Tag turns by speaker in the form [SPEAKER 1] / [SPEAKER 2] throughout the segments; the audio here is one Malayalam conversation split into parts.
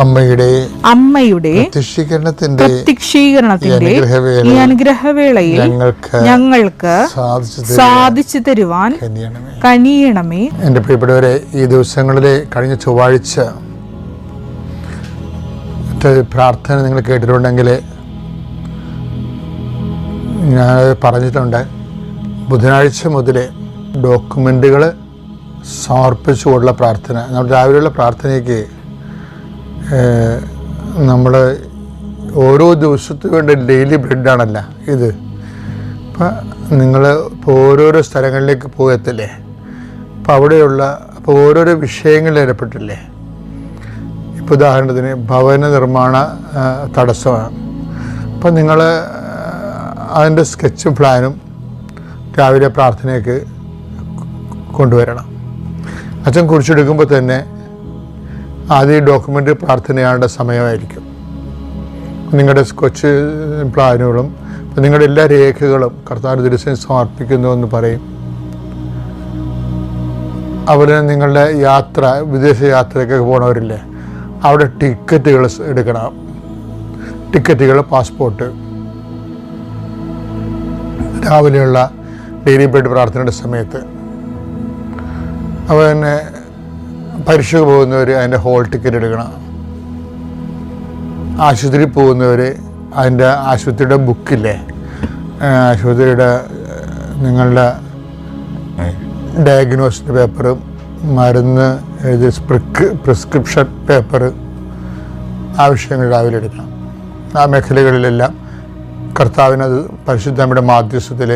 [SPEAKER 1] അമ്മയുടെ
[SPEAKER 2] അമ്മയുടെ
[SPEAKER 1] പ്രത്യക്ഷീകരണത്തിന്റെ
[SPEAKER 2] പ്രത്യക്ഷീകരണത്തിന്റെ
[SPEAKER 1] ഈ
[SPEAKER 2] അനുഗ്രഹവേളയിൽ
[SPEAKER 1] ഞങ്ങൾക്ക്
[SPEAKER 2] ഞങ്ങൾക്ക്
[SPEAKER 1] സാധിച്ചു
[SPEAKER 2] തരുവാൻ കനിയണമേ.
[SPEAKER 1] എന്റെ പ്രിയപ്പെട്ടവരെ ഈ ദിവസങ്ങളിലെ കഴിഞ്ഞ ചൊവ്വാഴ്ച പ്രാർത്ഥന നിങ്ങൾ കേട്ടിട്ടുണ്ടെങ്കിൽ ഞാൻ പറഞ്ഞിട്ടുണ്ട് ബുധനാഴ്ച മുതൽ ഡോക്യുമെന്റുകൾ സമർപ്പിച്ചുകൊണ്ടുള്ള പ്രാർത്ഥന. നമ്മുടെ രാവിലെയുള്ള പ്രാർത്ഥനയ്ക്ക് നമ്മൾ ഓരോ ദിവസത്തിന് വേണ്ട ഡെയിലി ബ്രെഡാണല്ല ഇത്. അപ്പം നിങ്ങൾ ഇപ്പോൾ ഓരോരോ സ്ഥലങ്ങളിലേക്ക് പോകത്തില്ലേ? അപ്പോൾ അവിടെയുള്ള അപ്പോൾ ഓരോരോ വിഷയങ്ങളിൽ ഏർപ്പെട്ടില്ലേ? ഇപ്പോൾ ഉദാഹരണത്തിന് ഭവന നിർമ്മാണ തടസ്സമാണ്. അപ്പം നിങ്ങൾ അതിന്റെ സ്കെച്ചും പ്ലാനും രാവിലെ പ്രാർത്ഥനയ്ക്ക് കൊണ്ടുവരണം. അച്ഛൻ കുറിച്ചെടുക്കുമ്പോൾ തന്നെ ആദ്യം ഡോക്യുമെന്റ് പ്രാർത്ഥനയാണ്ട സമയമായിരിക്കും. നിങ്ങളുടെ കൊച്ചു പ്ലാനുകളും നിങ്ങളുടെ എല്ലാ രേഖകളും കർത്താവ് ദിവസം സമർപ്പിക്കുന്നു എന്ന് പറയും. അവിടെ നിങ്ങളുടെ യാത്ര വിദേശ യാത്രയ്ക്കൊക്കെ പോണവരില്ലേ അവിടെ ടിക്കറ്റുകൾ എടുക്കണം. ടിക്കറ്റുകൾ പാസ്പോർട്ട്. രാവിലെയുള്ള ഡെയിലി ബെഡ് പ്രാർത്ഥനയുടെ സമയത്ത്. അപ്പോൾ തന്നെ പരീക്ഷയ്ക്ക് പോകുന്നവർ അതിന്റെ ഹോൾ ടിക്കറ്റ് എടുക്കണം. ആശുപത്രി പോകുന്നവർ അതിന്റെ ആശുപത്രിയുടെ ബുക്കില്ലേ? ആശുപത്രിയുടെ നിങ്ങളുടെ ഡയഗ്നോസിന്റെ പേപ്പറും മരുന്ന് എഴുതി സ്പ്രിക്ക് പ്രിസ്ക്രിപ്ഷൻ പേപ്പർ ആവശ്യങ്ങൾ രാവിലെ എടുക്കണം. ആ മേഖലകളിലെല്ലാം കർത്താവിനത് പരിശുദ്ധമ്മയുടെ മാധ്യസ്ഥത്തിൽ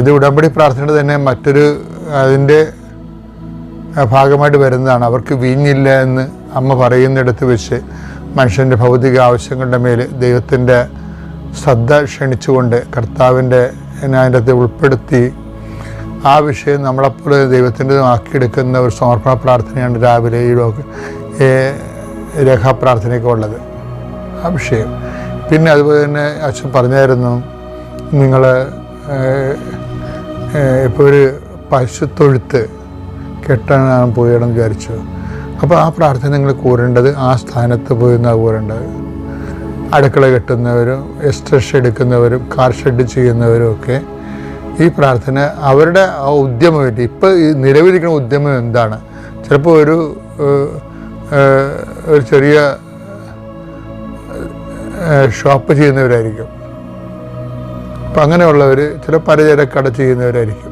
[SPEAKER 1] ഇത് ഉടമ്പടി പ്രാർത്ഥനയുടെ തന്നെ മറ്റൊരു അതിന്റെ ഭാഗമായിട്ട് വരുന്നതാണ്. അവർക്ക് വീഞ്ഞില്ല എന്ന് അമ്മ പറയുന്നിടത്ത് വെച്ച് മനുഷ്യന്റെ ഭൗതിക ആവശ്യങ്ങളുടെ മേൽ ദൈവത്തിന്റെ ശ്രദ്ധ ക്ഷണിച്ചുകൊണ്ട് കർത്താവിന്റെ അതിന്റെ അത് ഉൾപ്പെടുത്തി ആ വിഷയം നമ്മളെപ്പോലെ ദൈവത്തിന്റെ ആക്കിയെടുക്കുന്ന ഒരു സമർപ്പണ പ്രാർത്ഥനയാണ് രാവിലെ ഈ ലോക രേഖാപ്രാർത്ഥനയൊക്കെ ഉള്ളത്. ആ വിഷയം. പിന്നെ അതുപോലെ തന്നെ അച്ഛൻ പറഞ്ഞായിരുന്നു നിങ്ങൾ ഇപ്പോൾ ഒരു പശുത്തൊഴുത്ത് കെട്ടാൻ പോയതെന്ന് വിചാരിച്ചു. അപ്പോൾ ആ പ്രാർത്ഥന നിങ്ങൾ കൂരേണ്ടത് ആ സ്ഥാനത്ത് പോയി നിന്നാണ് കൂരേണ്ടത്. അടുക്കള കെട്ടുന്നവരും എസ്ട്രഷ് എടുക്കുന്നവരും കാർ ഷെഡ് ചെയ്യുന്നവരും ഒക്കെ ഈ പ്രാർത്ഥന അവരുടെ ആ ഉദ്യമമില്ല ഇപ്പോൾ ഈ നിലവിലിരിക്കുന്ന ഉദ്യമം എന്താണ്? ചിലപ്പോൾ ഒരു ഒരു ചെറിയ ഷോപ്പ് ചെയ്യുന്നവരായിരിക്കും. അപ്പം അങ്ങനെയുള്ളവർ ചില പലചരക്കട ചെയ്യുന്നവരായിരിക്കും.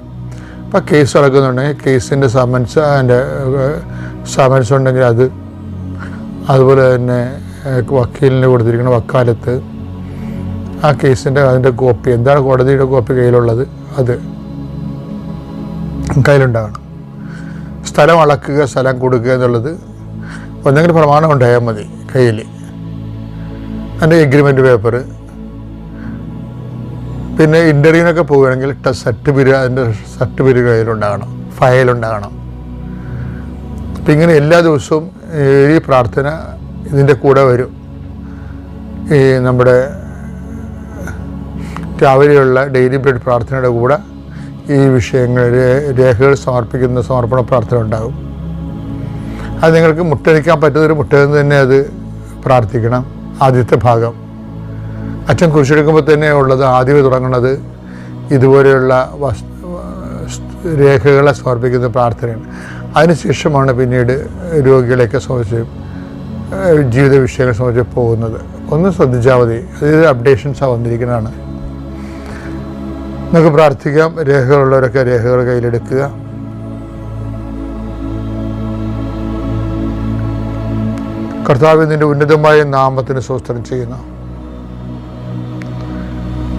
[SPEAKER 1] അപ്പോൾ കേസ് നടക്കുന്നുണ്ടെങ്കിൽ കേസിന്റെ സമൻസ് അതിന്റെ സമൻസ് ഉണ്ടെങ്കിൽ അത് അതുപോലെ തന്നെ വക്കീലിന് കൊടുത്തിരിക്കുന്ന വക്കാലത്ത് ആ കേസിന്റെ അതിന്റെ കോപ്പി എന്താണ് കോടതിയുടെ കോപ്പി കയ്യിലുള്ളത്? അത് കയ്യിലുണ്ടാകണം. സ്ഥലം അളക്കുക സ്ഥലം കൊടുക്കുക എന്നുള്ളത് ഒന്നെങ്കിലും പ്രമാണം ഉണ്ടായാൽ മതി കയ്യിൽ അതിന്റെ എഗ്രിമെന്റ് പേപ്പർ പിന്നെ ഇന്റർവ്യൂവിനൊക്കെ പോവുകയാണെങ്കിൽ സെറ്റ് പിരി അതിന്റെ സർട്ടിഫിക്കറ്റ് കയ്യിലുണ്ടാകണം ഫയലുണ്ടാകണം. അപ്പം ഇങ്ങനെ എല്ലാ ദിവസവും ഈ പ്രാർത്ഥന ഇതിന്റെ കൂടെ വരും. ഈ നമ്മുടെ രാവിലെയുള്ള ഡെയിലി ബ്രെഡ് പ്രാർത്ഥനയുടെ കൂടെ ഈ വിഷയങ്ങൾ രേഖകൾ സമർപ്പിക്കുന്ന സമർപ്പണ പ്രാർത്ഥന ഉണ്ടാകും. അത് നിങ്ങൾക്ക് മുട്ടടിക്കാൻ പറ്റുന്നൊരു മുട്ടയെന്ന് തന്നെ അത് പ്രാർത്ഥിക്കണം. ആദ്യത്തെ ഭാഗം. അച്ഛൻ കുരിശെടുക്കുമ്പോൾ തന്നെ ഉള്ളത് ആദ്യമേ തുടങ്ങുന്നത് ഇതുപോലെയുള്ള രേഖകളെ സമർപ്പിക്കുന്ന പ്രാർത്ഥനയാണ്. അതിനുശേഷമാണ് പിന്നീട് രോഗികളെയൊക്കെ സംബന്ധിച്ച് ജീവിത വിഷയങ്ങളെ സംബന്ധിച്ച് പോകുന്നത്. ഒന്ന് ശ്രദ്ധിച്ചാൽ മതി. അതായത് അപ്ഡേഷൻസാണ് വന്നിരിക്കുന്നതാണ്. നമുക്ക് പ്രാർത്ഥിക്കാം. രേഖകളുള്ളവരൊക്കെ രേഖകൾ കയ്യിലെടുക്കുക. കർത്താവ് നിന്റെ ഉന്നതമായ നാമത്തിന് സ്വസ്ത്രം ചെയ്യുന്നു.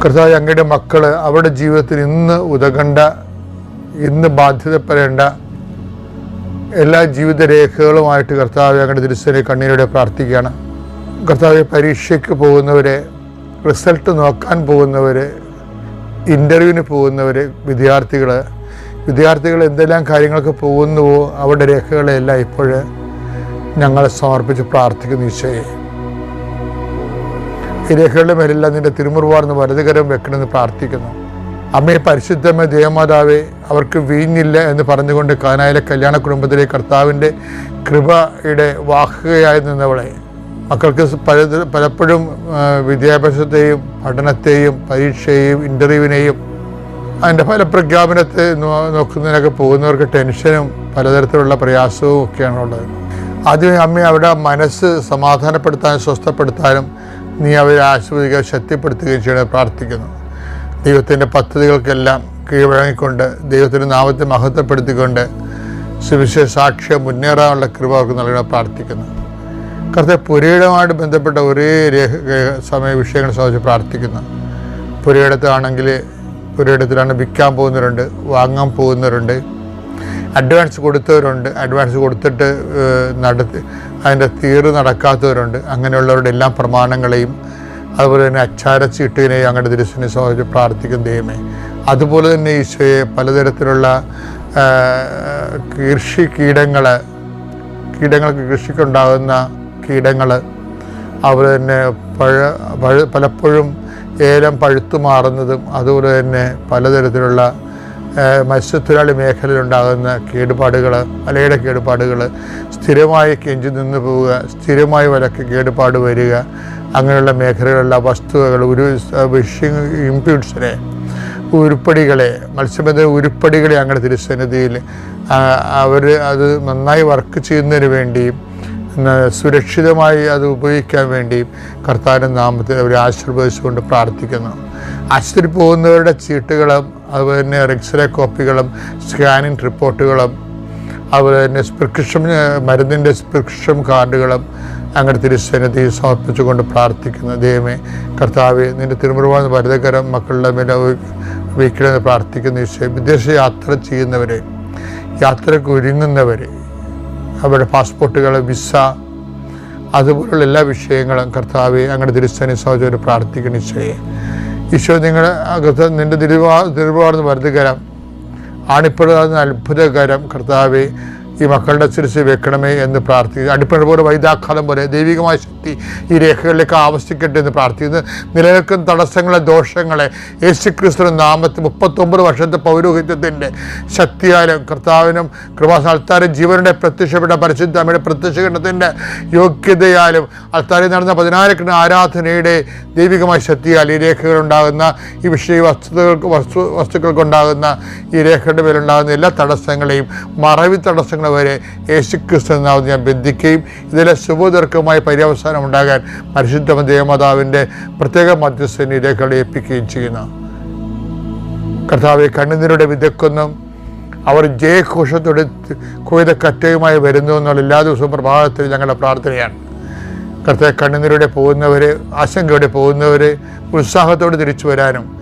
[SPEAKER 1] കർത്താവ് അങ്ങയുടെ മക്കൾ അവരുടെ ജീവിതത്തിൽ ഇന്ന് ഉതകണ്ട ഇന്ന് ബാധ്യതപ്പെടേണ്ട എല്ലാ ജീവിത രേഖകളുമായിട്ട് കർത്താവ് അങ്ങയുടെ തിരുസനെ കണ്ണീരോടെ പ്രാർത്ഥിക്കുകയാണ്. കർത്താവ് പരീക്ഷയ്ക്ക് പോകുന്നവരെ റിസൾട്ട് നോക്കാൻ പോകുന്നവർ ഇന്റർവ്യൂവിന് പോകുന്നവർ വിദ്യാർത്ഥികൾ വിദ്യാർത്ഥികൾ എന്തെല്ലാം കാര്യങ്ങൾക്ക് പോകുന്നുവോ അവരുടെ രേഖകളെല്ലാം ഇപ്പോൾ ഞങ്ങളെ സമർപ്പിച്ച് പ്രാർത്ഥിക്കുന്നു ഈശോയെ. ഈ രേഖകളുടെ മേലെല്ലാം നിന്റെ തിരുമുറുവാർന്ന് വലതുകരം വെക്കണമെന്ന് പ്രാർത്ഥിക്കുന്നു. അമ്മയെ പരിശുദ്ധമേ ദേവമാതാവേ അവർക്ക് വീഞ്ഞില്ല എന്ന് പറഞ്ഞുകൊണ്ട് കാനായിലെ കല്യാണ കുടുംബത്തിലെ കർത്താവിന്റെ കൃപയുടെ വാഹകയായി നിന്നവളെ മക്കൾക്ക് പല പലപ്പോഴും വിദ്യാഭ്യാസത്തെയും പഠനത്തെയും പരീക്ഷയെയും ഇന്റർവ്യൂവിനെയും അതിന്റെ ഫലപ്രഖ്യാപനത്തെ നോക്കുന്നതിനൊക്കെ പോകുന്നവർക്ക് ടെൻഷനും പലതരത്തിലുള്ള പ്രയാസവും ഒക്കെയാണുള്ളത്. ആദ്യമേ അമ്മ അവിടെ മനസ്സ് സമാധാനപ്പെടുത്താനും സ്വസ്ഥപ്പെടുത്താനും നീ അവരെ ആശ്വദിക്കുക ശക്തിപ്പെടുത്തുകയും ചെയ്യണമെന്ന് പ്രാർത്ഥിക്കുന്നു. ദൈവത്തിന്റെ പദ്ധതികൾക്കെല്ലാം കീഴ്വഴങ്ങിക്കൊണ്ട് ദൈവത്തിന്റെ നാമത്തെ മഹത്വപ്പെടുത്തിക്കൊണ്ട് സുവിശേഷ സാക്ഷ്യം മുന്നേറാനുള്ള കൃപ അവർക്ക് നൽകണം പ്രാർത്ഥിക്കുന്നു. കറുത്ത പുരയിടമായിട്ട് ബന്ധപ്പെട്ട ഒരേ രേഖ സമയ വിഷയങ്ങൾ സംബന്ധിച്ച് പ്രാർത്ഥിക്കുന്നു. പുരയിടത്താണെങ്കിൽ പുരയിടത്തിലാണ് വിൽക്കാൻ പോകുന്നവരുണ്ട് വാങ്ങാൻ പോകുന്നവരുണ്ട് അഡ്വാൻസ് കൊടുത്തവരുണ്ട്. അഡ്വാൻസ് കൊടുത്തിട്ട് നടത്തി അതിന്റെ തീറ് നടക്കാത്തവരുണ്ട്. അങ്ങനെയുള്ളവരുടെ എല്ലാ പ്രമാണങ്ങളെയും അതുപോലെ തന്നെ അച്ചാരച്ചീട്ടിനെയും അങ്ങയുടെ തിരുസിനെ സംബന്ധിച്ച് പ്രാർത്ഥിക്കും ദൈവമേ. അതുപോലെ തന്നെ ഈശോയെ പലതരത്തിലുള്ള കൃഷി കീടങ്ങൾ കീടങ്ങൾക്ക് കൃഷിക്കുണ്ടാകുന്ന കീടങ്ങൾ അതുപോലെ തന്നെ പഴ പഴ പലപ്പോഴും ഏലം പഴുത്തു മാറുന്നതും അതുപോലെ തന്നെ പലതരത്തിലുള്ള മത്സ്യത്തൊഴിലാളി മേഖലയിലുണ്ടാകുന്ന കേടുപാടുകൾ വലയുടെ കേടുപാടുകൾ സ്ഥിരമായി കെഞ്ചി നിന്ന് പോവുക സ്ഥിരമായി വലക്ക് കേടുപാട് വരിക അങ്ങനെയുള്ള മേഖലകളിലുള്ള വസ്തുവകൾ ഒരു ഫിഷിങ് ഇമ്പ്യൂട്ട്സിനെ ഉരുപ്പടികളെ മത്സ്യബന്ധന ഉരുപ്പടികളെ അങ്ങനെ തിരുസന്നിധിയിൽ അവർ അത് നന്നായി വർക്ക് ചെയ്യുന്നതിന് വേണ്ടിയും സുരക്ഷിതമായി അത് ഉപയോഗിക്കാൻ വേണ്ടിയും കർത്താരൻ നാമത്തിൽ അവരെ ആശീർവദിച്ചുകൊണ്ട് പ്രാർത്ഥിക്കുന്നു. ആശുപത്രി പോകുന്നവരുടെ ചീട്ടുകളും അതുപോലെ തന്നെ എക്സ്റേ കോപ്പികളും സ്കാനിങ് റിപ്പോർട്ടുകളും അതുപോലെ തന്നെ പ്രിസ്ക്രിപ്ഷൻ മരുന്നിന്റെ പ്രിസ്ക്രിപ്ഷൻ കാർഡുകളും അങ്ങനെ തിരുസന്നിധി സമർപ്പിച്ചുകൊണ്ട് പ്രാർത്ഥിക്കുന്നു. ദൈവമേ കർത്താവെ നിന്റെ തിരുമുറുവാന്ന് ഭരതകരം മക്കളുടെ മേലെ വീക്കണമെന്ന് പ്രാർത്ഥിക്കുന്ന വിഷയം വിദേശ യാത്ര ചെയ്യുന്നവരെ യാത്രയ്ക്ക് ഒരുങ്ങുന്നവരെ അവരുടെ പാസ്പോർട്ടുകൾ വിസ അതുപോലുള്ള എല്ലാ വിഷയങ്ങളും കർത്താവെ അങ്ങനെ തിരുസന്നിധി സഹോദരൻ പ്രാർത്ഥിക്കുന്ന ഈശോയെ. ഈശോ നിങ്ങളുടെ അകത്ത് നിന്റെ തിരുവാ തിരുവാർന്ന് ആണിപ്പോഴും അതിന് അത്ഭുതകരം കർത്താവെ ഈ മക്കളുടെ ശിരസ് വെക്കണമേ എന്ന് പ്രാർത്ഥിക്കുന്നു. അടിപ്പഴ പോലെ വൈദാഖാലം പോലെ ദൈവികമായ ശക്തി ഈ രേഖകളിലേക്ക് ആവശ്യിക്കട്ടെ എന്ന് പ്രാർത്ഥിക്കുന്നു. നിലനിൽക്കുന്ന തടസ്സങ്ങളെ ദോഷങ്ങളെ യേശു ക്രിസ്തു നാമത്തിൽ മുപ്പത്തൊമ്പത് വർഷത്തെ പൗരോഹിത്യത്തിന്റെ ശക്തിയാലും കർത്താവിനും കൃപാസാൽത്താരും ജീവനുടെ പ്രത്യക്ഷപ്പെട്ട പരിശുദ്ധ അമ്മയുടെ പ്രത്യക്ഷകരണത്തിന്റെ യോഗ്യതയാലും അൽത്താരിൽ നടന്ന പതിനായിരക്കണ ആരാധനയുടെ ദൈവികമായ ശക്തിയാൽ ഈ രേഖകളുണ്ടാകുന്ന ഈ വിഷയ വസ്തുതകൾക്ക് വസ്തു വസ്തുക്കൾക്കുണ്ടാകുന്ന ഈ രേഖയുടെ മേലുണ്ടാകുന്ന എല്ലാ തടസ്സങ്ങളെയും മറവി തടസ്സങ്ങൾ വരെ യേശുക്രിസ്തു നാമത്തിൽ ഞാൻ ബന്ധിക്കുകയും ഇതിലെ ശുഭദീർഘമായ പര്യവസാനം ഉണ്ടാകാൻ പരിശുദ്ധ ദേവമാതാവിന്റെ പ്രത്യേക മധ്യസ്ഥനെ രേഖകളെ ഏൽപ്പിക്കുകയും ചെയ്യുന്നു കർത്താവെ കണ്ണുനീരുടെ വിതക്കൊന്നും അവർ ജയഘോഷത്തോടെ കൊയ്ത കറ്റയുമായി വരുന്നു എന്നുള്ള എല്ലാ ദിവസവും പ്രഭാതത്തിൽ ഞങ്ങളുടെ പ്രാർത്ഥനയാണ്. കർത്താവ് കണ്ണുനീരോടെ പോകുന്നവർ ആശങ്കയോടെ പോകുന്നവർ ഉത്സാഹത്തോടെ തിരിച്ചു വരാനും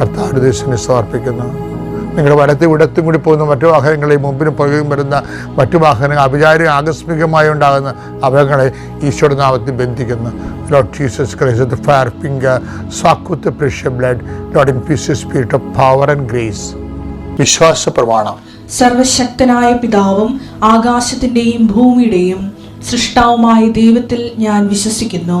[SPEAKER 1] കർത്താവിന്റെ തിരുസന്നിധി സമർപ്പിക്കുന്നു. നിങ്ങളുടെ വലത്തും ഇടത്തും കൂടി പോകുന്ന മറ്റു വാഹനങ്ങളെയും മുമ്പിനും പുറകിലും വരുന്ന മറ്റു വാഹനങ്ങൾ അഭിചാരി ആകസ്മികമായി ഉണ്ടാകുന്ന അപകടങ്ങളെ ഈശോയുടെ നാമത്തിൽ ബന്ധിക്കുന്നു. Lord Jesus Christ fire finger soak with precious blood Lord in peace spirit of power and grace വിശ്വാസ പ്രമാണം.
[SPEAKER 2] സർവശക്തനായ പിതാവും ആകാശത്തിന്റെയും ഭൂമിയുടെയും സൃഷ്ടാവുമായ ദൈവത്തിൽ ഞാൻ വിശ്വസിക്കുന്നു.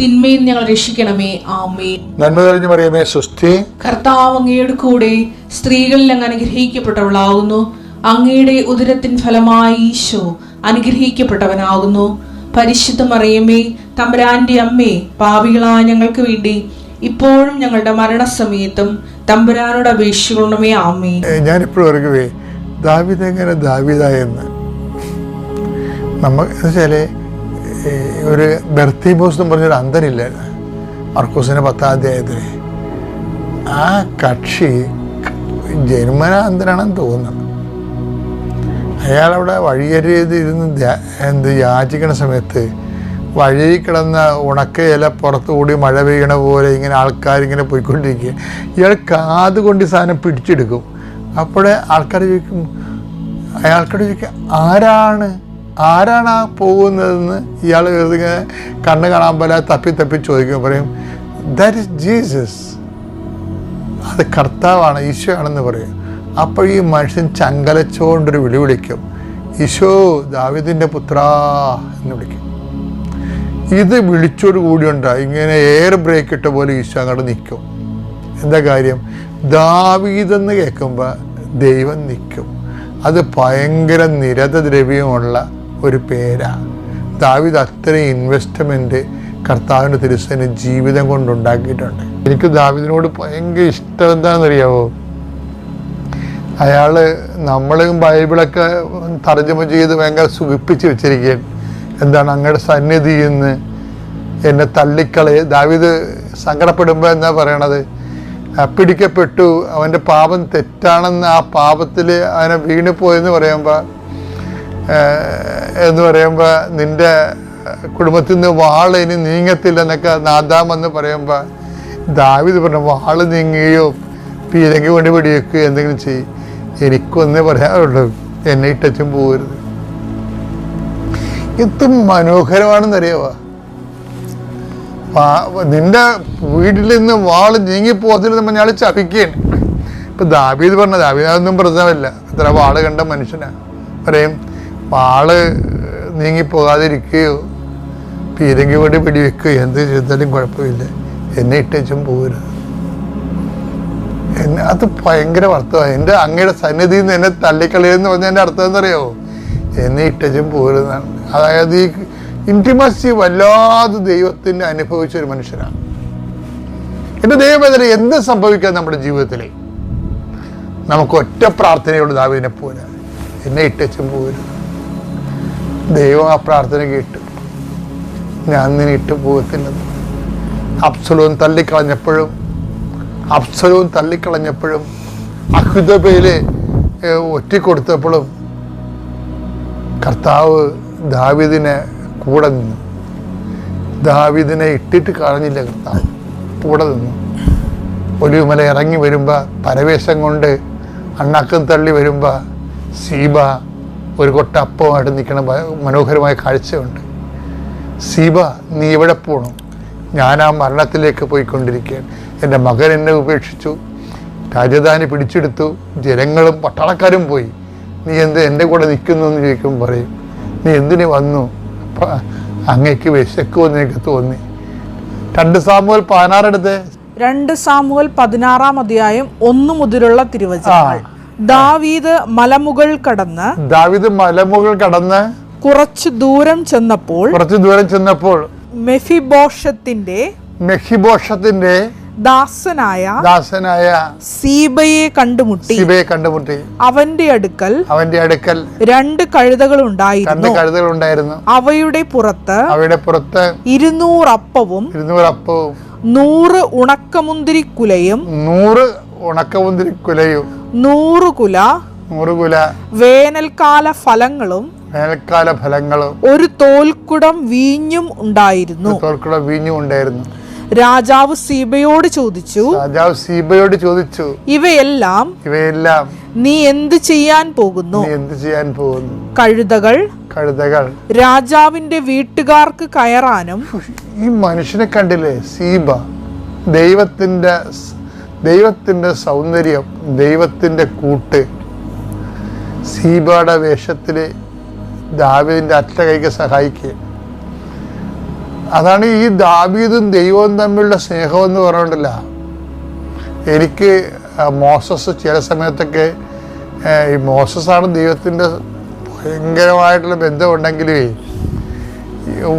[SPEAKER 2] തിന്മയിൽ ഞങ്ങൾ രക്ഷിക്കണമേ. ആമേ
[SPEAKER 1] നന്മ തെളിഞ്ഞു പറയുമേ സുസ്ഥി
[SPEAKER 2] കർത്താവ് അങ്ങയുടെ കൂടെ സ്ത്രീകളിൽ അങ്ങ് അനുഗ്രഹിക്കപ്പെട്ടവളാകുന്നു അങ്ങയുടെ ഉദരത്തിൻ ഫലമായി ഈശോ അനുഗ്രഹിക്കപ്പെട്ടവനാകുന്നു പരിശുദ്ധ മറിയമ്മേ തമ്പുരാന്റെ അമ്മേ പാപികളായ ഞങ്ങൾക്ക് വേണ്ടി ഇപ്പോഴും ഞങ്ങളുടെ മരണസമയത്തും തമ്പുരാനോട് അപേക്ഷിക്കണമേ. ആമേ
[SPEAKER 1] ഞാനിപ്പോഴും ഓർക്കുവേ ദാവിദ് എങ്ങനെ ദാവിദായെന്ന്. നമ്മ എന്നുവെച്ചാൽ ഈ ഒരു ബെർത്തിബോസ് എന്ന് പറഞ്ഞൊരു അന്തരില്ലായിരുന്നു. മർക്കൂസിന്റെ പത്താം അധ്യായത്തിൽ ആ കക്ഷി ജന്മനാന്തരാണെന്ന് തോന്നുന്നു. അയാളവിടെ വഴിയരുത് ഇരുന്ന് എന്ത് യാചിക്കണ സമയത്ത് വഴിയിൽ കിടന്ന ഉണക്ക ഇല പുറത്തുകൂടി മഴ പെയ്യണ പോലെ ഇങ്ങനെ ആൾക്കാരിങ്ങനെ പോയിക്കൊണ്ടിരിക്കുക. ഇയാൾ കാത് കൊണ്ട് സാധനം പിടിച്ചെടുക്കും. അപ്പോഴേ ആൾക്കാർ ചോദിക്കും അയാൾക്കോട് ചോദിക്കുക ആരാണ്? ആരാണ് ആ പോകുന്നതെന്ന് ഇയാൾ ഇങ്ങനെ കണ്ണ് കാണാൻ പോലെ തപ്പി തപ്പി ചോദിക്കും പറയും ദാറ്റ് ഇസ് ജീസസ് അത് കർത്താവാണ് ഈശോ ആണെന്ന് പറയും. അപ്പോൾ ഈ മനുഷ്യൻ ചങ്കലച്ചുകൊണ്ടൊരു വിളി വിളിക്കും. ഈശോ ദാവിദിന്റെ പുത്രാ എന്ന് വിളിക്കും. ഇത് വിളിച്ചോട് കൂടിയുണ്ട് ഇങ്ങനെ എയർ ബ്രേക്ക് ഇട്ട പോലെ ഈശോ അങ്ങോട്ട് നിൽക്കും. എന്താ കാര്യം? ദാവീതെന്ന് കേൾക്കുമ്പോൾ ദൈവം നിൽക്കും. അത് ഭയങ്കര നിരത ദ്രവ്യമുള്ള ഒരു പേരാണ് ദാവിദ് അത്രയും ഇൻവെസ്റ്റ്മെന്റ് കർത്താവിന്റെ തിരുസേന ജീവിതം കൊണ്ടുണ്ടാക്കിയിട്ടുണ്ട്. എനിക്ക് ദാവിദിനോട് ഭയങ്കര ഇഷ്ടം എന്താണെന്നറിയാവോ? അയാൾ നമ്മൾ ബൈബിളൊക്കെ തർജമ ചെയ്ത് ഭയങ്കര സുഖിപ്പിച്ച് വെച്ചിരിക്കുകയാണ്. എന്താണ് അങ്ങയുടെ സന്നിധിയിൽ നിന്ന് എന്നെ തള്ളിക്കളെ. ദാവിദ് സങ്കടപ്പെടുമ്പോൾ എന്താ പറയണത്? പിടിക്കപ്പെട്ടു. അവന്റെ പാപം തെറ്റാണെന്ന് ആ പാപത്തിൽ അവനെ വീണുപോയെന്ന് പറയുമ്പോൾ എന്ന് പറയുമ്പോൾ നിന്റെ കുടുംബത്തിൽ നിന്ന് വാൾ ഇനി നീങ്ങത്തില്ലെന്നൊക്കെ നാദാമെന്ന് പറയുമ്പോൾ ദാവിത് പറഞ്ഞു വാൾ നീങ്ങുകയോ പീരങ്കി കൊണ്ട് പിടിവെക്കുകയോ എന്തെങ്കിലും ചെയ്യും. എനിക്കൊന്നേ പറയാറുള്ളൂ എന്നെ ഇട്ടച്ചും പോകരുത്. ഇത് മനോഹരമാണെന്നറിയാവോ? നിന്റെ വീട്ടിൽ നിന്ന് വാൾ നീങ്ങി പോകത്തില്ലെന്ന് പറഞ്ഞാൽ ചപിക്കുകയാണ് ഇപ്പൊ ദാബീദ് പറഞ്ഞ ദാബീദ് അതൊന്നും പ്രശ്നമില്ല. ഇത്ര വാൾ കണ്ട മനുഷ്യനാ. പറയും വാൾ നീങ്ങി പോകാതിരിക്കുകയോ പീരങ്കി കൊണ്ട് പിടിവെക്കുകയോ എന്ത് ചെയ്താലും കുഴപ്പമില്ല. എന്നെ ഇട്ടും പോകരുത് എന്നെ അത് ഭയങ്കര അർത്ഥമാണ് എന്റെ അങ്ങയുടെ സന്നിധിയിൽ നിന്ന് എന്നെ തള്ളിക്കളയെന്ന് പറഞ്ഞാൽ എന്റെ അർത്ഥം എന്നറിയാമോ എന്നെ ഇട്ടും പോകരുതെന്നാണ് അതായത് ഈ ഇന്റിമസി വല്ലാതെ ദൈവത്തിന്റെ അനുഭവിച്ച ഒരു മനുഷ്യനാണ്. എന്റെ ദൈവം എന്ത് സംഭവിക്കാൻ നമ്മുടെ ജീവിതത്തിൽ നമുക്ക് ഒറ്റ പ്രാർത്ഥനയോട് ദാവിനെ പോലെ. എന്നെ ഇട്ടും പോരുത്. ദൈവം ആ പ്രാർത്ഥന കേട്ടു. ഞാൻ നിന്നെ ഇട്ടു പോകത്തില്ലെന്ന് അപ്സലവും തള്ളിക്കളഞ്ഞപ്പോഴും അപ്സലവും തള്ളിക്കളഞ്ഞപ്പോഴും അഹുദബയിൽ ഒറ്റിക്കൊടുത്തപ്പോഴും കർത്താവ് ദാവിദിനെ കൂടെ നിന്നു. ദാവിദിനെ ഇട്ടിട്ട് കളഞ്ഞില്ല കർത്താവ്. കൂടെ നിന്നു. ഒലിവുമല ഇറങ്ങി വരുമ്പോൾ പരവേശം കൊണ്ട് അണ്ണാക്കം തള്ളി വരുമ്പോൾ സീബ ഒരു കൊട്ട അപ്പമായിട്ട് നിൽക്കണ ഭ- മനോഹരമായ കാഴ്ചയുണ്ട്. സീബ നീ എവിടെ പോകണം ഞാൻ ആ മരണത്തിലേക്ക് പോയിക്കൊണ്ടിരിക്കുകയാണ്. എന്റെ മകൻ എന്നെ ഉപേക്ഷിച്ചു. രാജധാനി പിടിച്ചെടുത്തു. ജനങ്ങളും പട്ടാളക്കാരും പോയി. നീ എന്ത് എന്റെ കൂടെ നിൽക്കുന്നു എന്ന് ചോദിക്കുമ്പോൾ പറയും. നീ എന്തിനു വന്നു? അങ്ങേക്ക് വിശക്കുമെന്ന് എനിക്ക് തോന്നി. രണ്ട് സാമുവൽ പതിനാറെടുത്ത്
[SPEAKER 2] രണ്ട് സാമുവൽ പതിനാറാം അധ്യായം ഒന്നു മുതലുള്ള തിരുവചനങ്ങൾ. ദാവീദ് മലമുകൾ കടന്ന്
[SPEAKER 1] ദാവീദ് മലമുകൾ കടന്ന്
[SPEAKER 2] കുറച്ച് ദൂരം ചെന്നപ്പോൾ
[SPEAKER 1] കുറച്ച് ദൂരം ചെന്നപ്പോൾ
[SPEAKER 2] മെഫിബോഷത്തിന്റെ
[SPEAKER 1] മെഹിബോഷത്തിന്റെ
[SPEAKER 2] ദാസനായ
[SPEAKER 1] ദാസനായ
[SPEAKER 2] സീബയെ കണ്ടുമുട്ടി.
[SPEAKER 1] സീബയെ കണ്ടുമുട്ടി.
[SPEAKER 2] അവന്റെ അടുക്കൽ
[SPEAKER 1] അവന്റെ അടുക്കൽ
[SPEAKER 2] രണ്ട് കഴുതകൾ ഉണ്ടായിരുന്നു.
[SPEAKER 1] രണ്ട് കഴുതകൾ ഉണ്ടായിരുന്നു.
[SPEAKER 2] അവയുടെ പുറത്ത്
[SPEAKER 1] അവയുടെ പുറത്ത്
[SPEAKER 2] ഇരുന്നൂറ് അപ്പവും
[SPEAKER 1] ഇരുന്നൂറ് അപ്പവും
[SPEAKER 2] നൂറ്
[SPEAKER 1] ഉണക്കമുന്തിരി കുലയും
[SPEAKER 2] നൂറ് കുല
[SPEAKER 1] നൂറ് കുല
[SPEAKER 2] വേനൽക്കാല ഫലങ്ങളും
[SPEAKER 1] വേനൽക്കാല ഫലങ്ങളും
[SPEAKER 2] ഒരു തോൽക്കുടം വീഞ്ഞും ഉണ്ടായിരുന്നു.
[SPEAKER 1] തോൽക്കുടം വീഞ്ഞും ഉണ്ടായിരുന്നു.
[SPEAKER 2] രാജാവ് സീബയോട് ചോദിച്ചു
[SPEAKER 1] രാജാവ് സീബയോട് ചോദിച്ചു
[SPEAKER 2] ഇവയെല്ലാം
[SPEAKER 1] ഇവയെല്ലാം
[SPEAKER 2] നീ എന്ത് ചെയ്യാൻ പോകുന്നു?
[SPEAKER 1] എന്ത് ചെയ്യാൻ പോകുന്നു?
[SPEAKER 2] കഴുതകൾ
[SPEAKER 1] കഴുതകൾ
[SPEAKER 2] രാജാവിന്റെ വീട്ടുകാർക്ക് കയറാനും
[SPEAKER 1] ഈ മനുഷ്യനെ കണ്ടില്ലേ? സീബ ദൈവത്തിന്റെ സ്- ദൈവത്തിന്റെ സൗന്ദര്യം ദൈവത്തിന്റെ കൂട്ട്. സീബയുടെ വേഷത്തിൽ ദാവീദിന്റെ അറ്റ കൈക്ക് സഹായിക്കുക. അതാണ് ഈ ദാവീദും ദൈവവും തമ്മിലുള്ള സ്നേഹം എന്ന് പറഞ്ഞിട്ടില്ല. എനിക്ക് മോസസ് ചില സമയത്തൊക്കെ ഈ മോസസാണ് ദൈവത്തിന്റെ ഭയങ്കരമായിട്ടുള്ള ബന്ധമുണ്ടെങ്കിലേ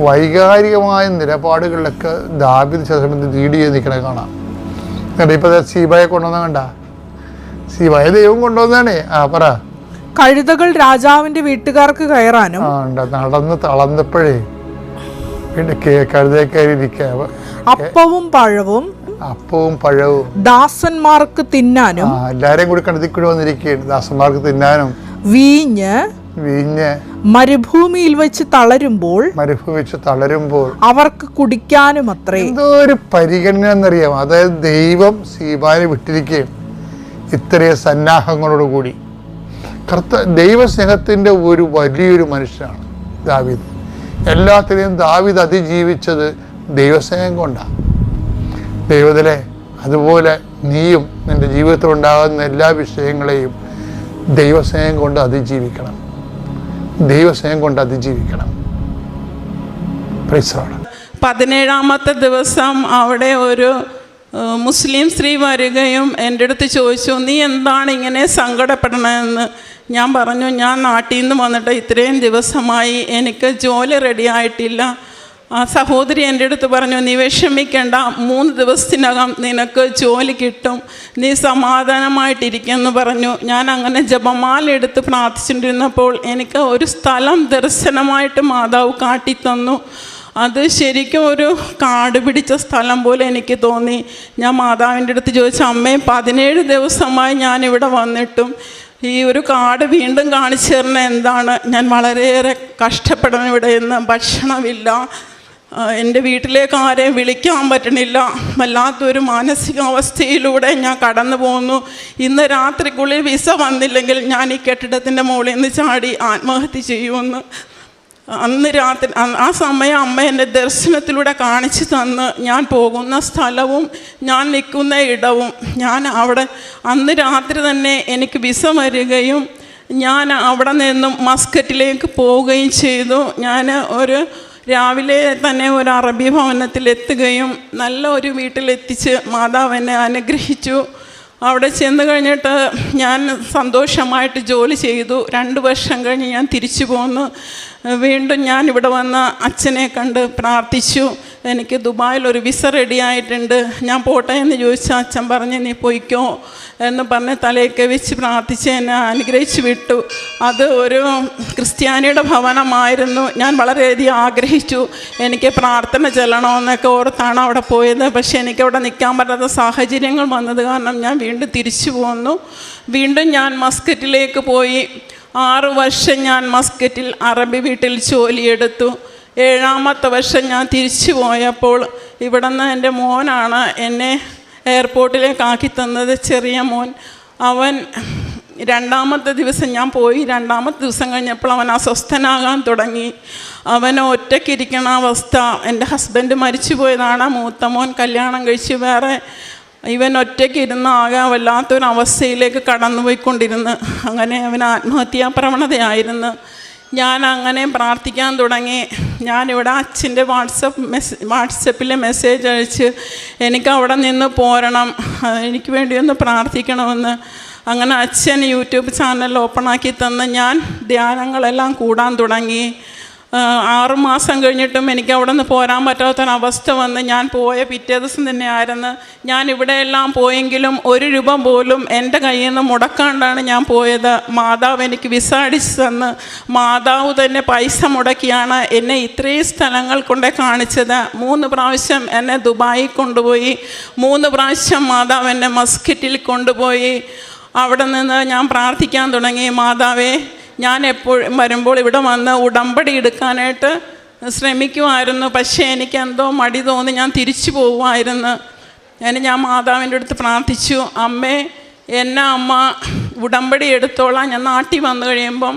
[SPEAKER 1] വൈകാരികമായ നിലപാടുകളിലൊക്കെ ദാബിദ് ചില സമയത്ത് ലീഡ് ചെയ്ത് നിൽക്കണേ കാണാം. എന്നിട്ട് ഇപ്പൊ സീബായെ കൊണ്ടുവന്ന കണ്ട? സീബായ ദൈവം കൊണ്ടുവന്നാണേ ആ പറ.
[SPEAKER 2] കഴുതകൾ രാജാവിന്റെ വീട്ടുകാർക്ക് കയറാനും
[SPEAKER 1] നടന്ന് തളർന്നപ്പോഴേ
[SPEAKER 2] അപ്പവും പഴവും
[SPEAKER 1] അപ്പവും പഴവും.
[SPEAKER 2] ദാസന്മാർക്ക് തിന്നാനും
[SPEAKER 1] എല്ലാരെയും കൂടി കടത്തി കൂടി വന്നിരിക്കുകയാണ്. ദാസന്മാർക്ക് തിന്നാനും.
[SPEAKER 2] വീഞ്ഞ്
[SPEAKER 1] വീഞ്ഞ്.
[SPEAKER 2] മരുഭൂമിയിൽ വെച്ച് തളരുമ്പോൾ
[SPEAKER 1] മരുഭൂമിച്ച് തളരുമ്പോൾ
[SPEAKER 2] അവർക്ക് കുടിക്കാനും അത്രേ
[SPEAKER 1] എന്തോ ഒരു പരിഗണന എന്നറിയാം അതായത് ദൈവം സീബാനെ വിട്ടിരിക്കുകയും ഇത്രയും സന്നാഹങ്ങളോടുകൂടി കർത്ത ദൈവസ്നേഹത്തിന്റെ ഒരു വലിയൊരു മനുഷ്യനാണ് ദാവിദ്. എല്ലാത്തിനെയും ദാവിദ് അതിജീവിച്ചത് ദൈവസ്നേഹം കൊണ്ടാണ്. ദൈവത്തിലെ അതുപോലെ നീയും നിന്റെ ജീവിതത്തിൽ ഉണ്ടാകുന്ന എല്ലാ വിഷയങ്ങളെയും ദൈവസ്നേഹം കൊണ്ട് അതിജീവിക്കണം. ദൈവസ്നേഹം കൊണ്ട് അതിജീവിക്കണം.
[SPEAKER 3] പതിനേഴാമത്തെ ദിവസം അവിടെ ഒരു മുസ്ലിം സ്ത്രീ വരികയും എന്റെ അടുത്ത് ചോദിച്ചു നീ എന്താണ് ഇങ്ങനെ സങ്കടപ്പെടണമെന്ന് ഞാൻ പറഞ്ഞു ഞാൻ നാട്ടിൽ നിന്ന് വന്നിട്ട് ഇത്രയും ദിവസമായി എനിക്ക് ജോലി റെഡിയായിട്ടില്ല ആ സഹോദരി എന്റെ അടുത്ത് പറഞ്ഞു നീ വിഷമിക്കേണ്ട മൂന്ന് ദിവസത്തിനകം നിനക്ക് ജോലി കിട്ടും. നീ സമാധാനമായിട്ടിരിക്കുമെന്ന് പറഞ്ഞു. ഞാൻ അങ്ങനെ ജപമാല എടുത്ത് പ്രാർത്ഥിച്ചിട്ടിരുന്നപ്പോൾ എനിക്ക് ഒരു സ്ഥലം ദർശനമായിട്ട് മാതാവ് കാട്ടിത്തന്നു. അത് ശരിക്കും ഒരു കാട് പിടിച്ച സ്ഥലം പോലെ എനിക്ക് തോന്നി. ഞാൻ മാതാവിന്റെ അടുത്ത് ചോദിച്ചു അമ്മേ പതിനേഴ് ദിവസമായി ഞാനിവിടെ വന്നിട്ടും ഈ ഒരു കാട് വീണ്ടും കാണിച്ചു തരണ എന്താണ്? ഞാൻ വളരെയേറെ കഷ്ടപ്പെടണം ഇവിടെ നിന്ന് ഭക്ഷണമില്ല. എന്റെ വീട്ടിലേക്ക് ആരെയും വിളിക്കാൻ പറ്റണില്ല. വല്ലാത്തൊരു മാനസികാവസ്ഥയിലൂടെ ഞാൻ കടന്നു പോകുന്നു ഇന്ന് രാത്രിക്കുള്ളിൽ വിസ വന്നില്ലെങ്കിൽ ഞാൻ ഈ കെട്ടിടത്തിന്റെ മുകളിൽ നിന്ന് ചാടി ആത്മഹത്യ ചെയ്യുമെന്ന്. അന്ന് രാത്രി ആ സമയം അമ്മ എന്റെ ദർശനത്തിലൂടെ കാണിച്ചു തന്ന് ഞാൻ പോകുന്ന സ്ഥലവും ഞാൻ നിൽക്കുന്ന ഇടവും. ഞാൻ അവിടെ അന്ന് രാത്രി തന്നെ എനിക്ക് വിസ വരികയും ഞാൻ അവിടെ നിന്നും മസ്കറ്റിലേക്ക് പോവുകയും ചെയ്തു. ഞാൻ ഒരു രാവിലെ തന്നെ ഒരു അറബി ഭവനത്തിൽ എത്തുകയും നല്ല ഒരു വീട്ടിലെത്തിച്ച് മാതാവ് എന്നെ അനുഗ്രഹിച്ചു. അവിടെ ചെന്ന് കഴിഞ്ഞിട്ട് ഞാൻ സന്തോഷമായിട്ട് ജോലി ചെയ്തു. രണ്ട് വർഷം കഴിഞ്ഞ് ഞാൻ തിരിച്ചു പോന്നു. വീണ്ടും ഞാൻ ഇവിടെ വന്ന് അച്ഛനെ കണ്ട് പ്രാർത്ഥിച്ചു. എനിക്ക് ദുബായിൽ ഒരു വിസ റെഡി ആയിട്ടുണ്ട്. ഞാൻ പോട്ടെ എന്ന് ചോദിച്ചു അച്ഛൻ പറഞ്ഞ് നീ പൊയ്ക്കോ എന്ന് പറഞ്ഞ് തലയൊക്കെ വെച്ച് പ്രാർത്ഥിച്ച് എന്നെ അനുഗ്രഹിച്ച് വിട്ടു. അത് ഒരു ക്രിസ്ത്യാനിയുടെ ഭവനമായിരുന്നു. ഞാൻ വളരെയധികം ആഗ്രഹിച്ചു. എനിക്ക് പ്രാർത്ഥന ചെല്ലണമെന്നൊക്കെ ഓർത്താണ് അവിടെ പോയത്. പക്ഷേ എനിക്കവിടെ നിൽക്കാൻ പറ്റാത്ത സാഹചര്യങ്ങൾ വന്നത് കാരണം ഞാൻ വീണ്ടും തിരിച്ചു പോന്നു. വീണ്ടും ഞാൻ മസ്കറ്റിലേക്ക് പോയി. ആറു വർഷം ഞാൻ മസ്കറ്റിൽ അറബി വീട്ടിൽ ജോലിയെടുത്തു ഏഴാമത്തെ വർഷം ഞാൻ തിരിച്ചു പോയപ്പോൾ ഇവിടെ നിന്ന് എന്റെ മോനാണ് എന്നെ എയർപോർട്ടിലേക്ക് ആക്കി തന്നത്. ചെറിയ മോൻ. അവൻ രണ്ടാമത്തെ ദിവസം ഞാൻ പോയി. രണ്ടാമത്തെ ദിവസം കഴിഞ്ഞപ്പോൾ അവൻ അസ്വസ്ഥനാകാൻ തുടങ്ങി. അവൻ ഒറ്റയ്ക്കിരിക്കണ അവസ്ഥ. എന്റെ ഹസ്ബൻഡ് മരിച്ചു പോയതാണ്. മൂത്ത മോൻ കല്യാണം കഴിച്ച് വേറെ ഇവൻ ഒറ്റയ്ക്ക് ഇരുന്ന് ആകെ വല്ലാത്തൊരവസ്ഥയിലേക്ക് കടന്നുപോയിക്കൊണ്ടിരുന്ന്. അങ്ങനെ അവൻ ആത്മഹത്യാ പ്രവണതയായിരുന്നു. ഞാൻ അങ്ങനെ പ്രാർത്ഥിക്കാൻ തുടങ്ങി. ഞാനിവിടെ അച്ഛന്റെ വാട്സപ്പ് മെസ്സേ വാട്സപ്പിൽ മെസ്സേജ് അയച്ച് എനിക്ക് അവിടെ നിന്ന് പോരണം എനിക്ക് വേണ്ടി ഒന്ന് പ്രാർത്ഥിക്കണമെന്ന് അങ്ങനെ അച്ഛൻ യൂട്യൂബ് ചാനൽ ഓപ്പണാക്കി തന്ന് ഞാൻ ധ്യാനങ്ങളെല്ലാം കൂടാൻ തുടങ്ങി. ആ, ആറ് മാസം കഴിഞ്ഞിട്ടും എനിക്ക് അവിടെ നിന്ന് പോരാൻ പറ്റാത്തൊരവസ്ഥ വന്ന് ഞാൻ പോയ പിറ്റേ ദിവസം തന്നെയായിരുന്നു. ഞാൻ ഇവിടെയെല്ലാം പോയെങ്കിലും ഒരു രൂപ പോലും എന്റെ കയ്യിൽ നിന്ന് മുടക്കാണ്ടാണ് ഞാൻ പോയത്. മാതാവ് എനിക്ക് വിസ അടിച്ചു തന്ന്. മാതാവ് തന്നെ പൈസ മുടക്കിയാണ് എന്നെ ഇത്രയും സ്ഥലങ്ങൾ കൊണ്ടേ കാണിച്ചത്. മൂന്ന് പ്രാവശ്യം എന്നെ ദുബായി കൊണ്ടുപോയി. മൂന്ന് പ്രാവശ്യം മാതാവ് എന്നെ മസ്കിറ്റിൽ കൊണ്ടുപോയി. അവിടെ നിന്ന് ഞാൻ പ്രാർത്ഥിക്കാൻ തുടങ്ങി. മാതാവേ ഞാൻ എപ്പോഴും വരുമ്പോൾ ഇവിടെ വന്ന് ഉടമ്പടി എടുക്കാനായിട്ട് ശ്രമിക്കുമായിരുന്നു. പക്ഷേ എനിക്ക് എന്തോ മടി തോന്നി. ഞാൻ തിരിച്ചു പോകുമായിരുന്നു അതിന് ഞാൻ മാതാവിന്റെ അടുത്ത് പ്രാർത്ഥിച്ചു. അമ്മേ എന്നെ അമ്മ ഉടമ്പടി എടുത്തോളാം. ഞാൻ നാട്ടിൽ വന്നു കഴിയുമ്പം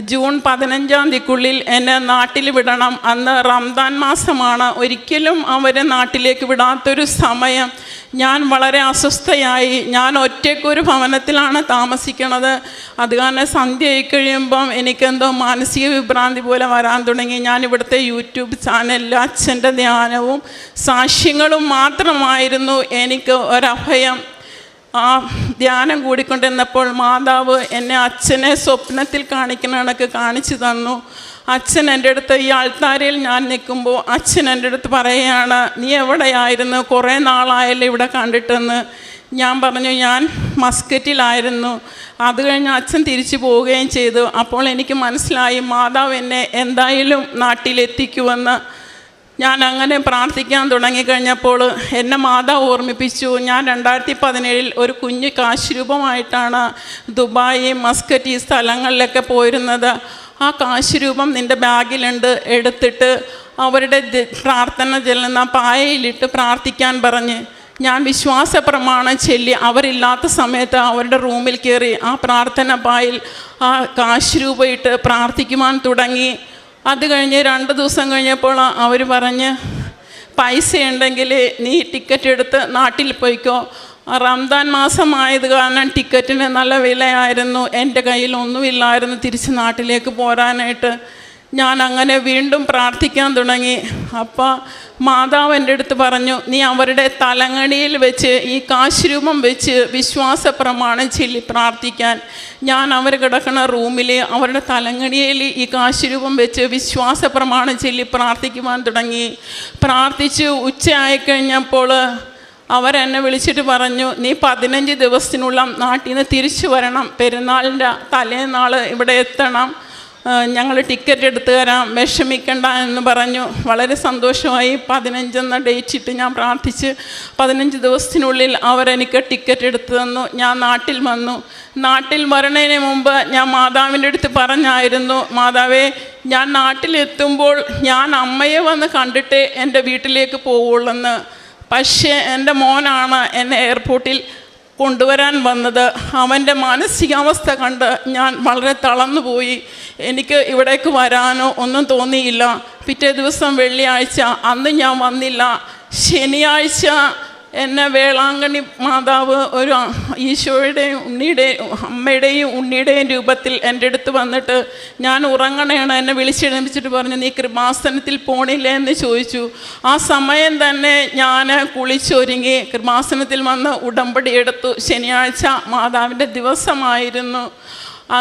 [SPEAKER 3] ജൂൺ പതിനഞ്ചാം തീയതിക്കുള്ളിൽ എന്നെ നാട്ടിൽ വിടണം. അന്ന് റംദാൻ മാസമാണ്. ഒരിക്കലും അവരെ നാട്ടിലേക്ക് വിടാത്തൊരു സമയം ഞാൻ വളരെ അസ്വസ്ഥയായി. ഞാൻ ഒറ്റയ്ക്കൊരു ഭവനത്തിലാണ് താമസിക്കണത്. അത് കാരണം സന്ധ്യ ആയി കഴിയുമ്പം എനിക്കെന്തോ മാനസിക വിഭ്രാന്തി പോലെ വരാൻ തുടങ്ങി. ഞാൻ ഇവിടുത്തെ യൂട്യൂബ് ചാനലിൽ അച്ഛന്റെ ധ്യാനവും സാക്ഷ്യങ്ങളും മാത്രമായിരുന്നു എനിക്ക് ഒരഭയം. ആ ധ്യാനം കൂടിക്കൊണ്ടിരുന്നപ്പോൾ മാതാവ് എന്നെ അച്ഛനെ സ്വപ്നത്തിൽ കാണിക്കുന്ന കണക്ക് കാണിച്ചു തന്നു. അച്ഛൻ എന്റെ അടുത്ത് ഈ ആൾത്താരയിൽ ഞാൻ നിൽക്കുമ്പോൾ അച്ഛൻ എന്റെ അടുത്ത് പറയുകയാണ് നീ എവിടെയായിരുന്നു? കുറേ നാളായല്ലോ ഇവിടെ കണ്ടിട്ടെന്ന്. ഞാൻ പറഞ്ഞു ഞാൻ മസ്കറ്റിലായിരുന്നു. അത് കഴിഞ്ഞ് അച്ഛൻ തിരിച്ചു പോവുകയും ചെയ്തു. അപ്പോൾ എനിക്ക് മനസ്സിലായി മാതാവ് എന്നെ എന്തായാലും നാട്ടിലെത്തിക്കുമെന്ന്. ഞാൻ അങ്ങനെ പ്രാർത്ഥിക്കാൻ തുടങ്ങിക്കഴിഞ്ഞപ്പോൾ എന്നെ മാതാവ് ഓർമ്മിപ്പിച്ചു. ഞാൻ രണ്ടായിരത്തി പതിനേഴിൽ ഒരു കുഞ്ഞ് കാശ് രൂപമായിട്ടാണ് ദുബായ് മസ്കറ്റ് ഈ സ്ഥലങ്ങളിലൊക്കെ പോയിരുന്നത്. ആ കാശ് രൂപം നിന്റെ ബാഗിലുണ്ട് എടുത്തിട്ട് അവരുടെ പ്രാർത്ഥന ചെല്ലുന്ന പായയിലിട്ട് പ്രാർത്ഥിക്കാൻ പറഞ്ഞ് ഞാൻ വിശ്വാസ പ്രമാണം ചൊല്ലി അവരില്ലാത്ത സമയത്ത് അവരുടെ റൂമിൽ കയറി ആ പ്രാർത്ഥന പായിൽ ആ കാശ് ഇട്ട് പ്രാർത്ഥിക്കുവാൻ തുടങ്ങി. അത് കഴിഞ്ഞ് രണ്ട് ദിവസം കഴിഞ്ഞപ്പോൾ അവർ പറഞ്ഞ് പൈസ ഉണ്ടെങ്കിൽ നീ ടിക്കറ്റ് എടുത്ത് നാട്ടിൽ പോയിക്കോ. റംദാൻ മാസമായത് കാരണം ടിക്കറ്റിന് നല്ല വിലയായിരുന്നു. എന്റെ കയ്യിൽ ഒന്നുമില്ലായിരുന്നു തിരിച്ച് നാട്ടിലേക്ക് പോരാനായിട്ട്. ഞാൻ അങ്ങനെ വീണ്ടും പ്രാർത്ഥിക്കാൻ തുടങ്ങി. അപ്പോൾ മാതാവ് എന്റെ അടുത്ത് പറഞ്ഞു നീ അവരുടെ തലങ്ങണിയിൽ വെച്ച് ഈ കാശ്രൂപം വെച്ച് വിശ്വാസ പ്രമാണം ചൊല്ലി പ്രാർത്ഥിക്കാൻ. ഞാൻ അവർ കിടക്കുന്ന റൂമിൽ അവരുടെ തലങ്ങണിയിൽ ഈ കാശ്രൂപം വെച്ച് വിശ്വാസ പ്രമാണം ചൊല്ലി പ്രാർത്ഥിക്കുവാൻ തുടങ്ങി. പ്രാർത്ഥിച്ച് ഉച്ചയായി കഴിഞ്ഞപ്പോൾ അവരെന്നെ വിളിച്ചിട്ട് പറഞ്ഞു നീ പതിനഞ്ച് ദിവസത്തിനുള്ള നാട്ടിൽ നിന്ന് തിരിച്ചു വരണം. പെരുന്നാളിന്റെ തലേനാൾ ഇവിടെ എത്തണം. ഞങ്ങൾ ടിക്കറ്റ് എടുത്തു തരാം. വിഷമിക്കണ്ട എന്ന് പറഞ്ഞു. വളരെ സന്തോഷമായി പതിനഞ്ചെന്ന ഡേറ്റ് ഇട്ട് ഞാൻ പ്രാർത്ഥിച്ച് പതിനഞ്ച് ദിവസത്തിനുള്ളിൽ അവരെനിക്ക് ടിക്കറ്റ് എടുത്തു തന്നു. ഞാൻ നാട്ടിൽ വന്നു. നാട്ടിൽ വരണതിന് മുമ്പ് ഞാൻ മാതാവിന്റെ അടുത്ത് പറഞ്ഞായിരുന്നു മാതാവേ ഞാൻ നാട്ടിലെത്തുമ്പോൾ ഞാൻ അമ്മയെ വന്ന് കണ്ടിട്ടേ എന്റെ വീട്ടിലേക്ക് പോവുള്ളെന്ന്. പക്ഷേ എന്റെ മോനാണ് എന്നെ എയർപോർട്ടിൽ കൊണ്ടുവരാൻ വന്നത്. അവന്റെ മാനസികാവസ്ഥ കണ്ട് ഞാൻ വളരെ തളർന്നുപോയി. എനിക്ക് ഇവിടേക്ക് വരാനോ ഒന്നും തോന്നിയില്ല. പിറ്റേ ദിവസം വെള്ളിയാഴ്ച അന്ന് ഞാൻ വന്നില്ല. ശനിയാഴ്ച എന്നെ വേളാങ്കണ്ണി മാതാവ് ഒരു ഈശോയുടെയും ഉണ്ണിയുടെയും അമ്മയുടെയും ഉണ്ണിയുടെയും രൂപത്തിൽ എന്റെ അടുത്ത് വന്നിട്ട് ഞാൻ ഉറങ്ങണേണ് എന്നെ വിളിച്ചെഴുന്നേപ്പിച്ചിട്ട് പറഞ്ഞു നീ കൃപാസനത്തിൽ പോണില്ലേ? എന്ന് ചോദിച്ചു. ആ സമയം തന്നെ ഞാൻ കുളിച്ചൊരുങ്ങി കൃപാസനത്തിൽ വന്ന് ഉടമ്പടി എടുത്തു. ശനിയാഴ്ച മാതാവിന്റെ ദിവസമായിരുന്നു.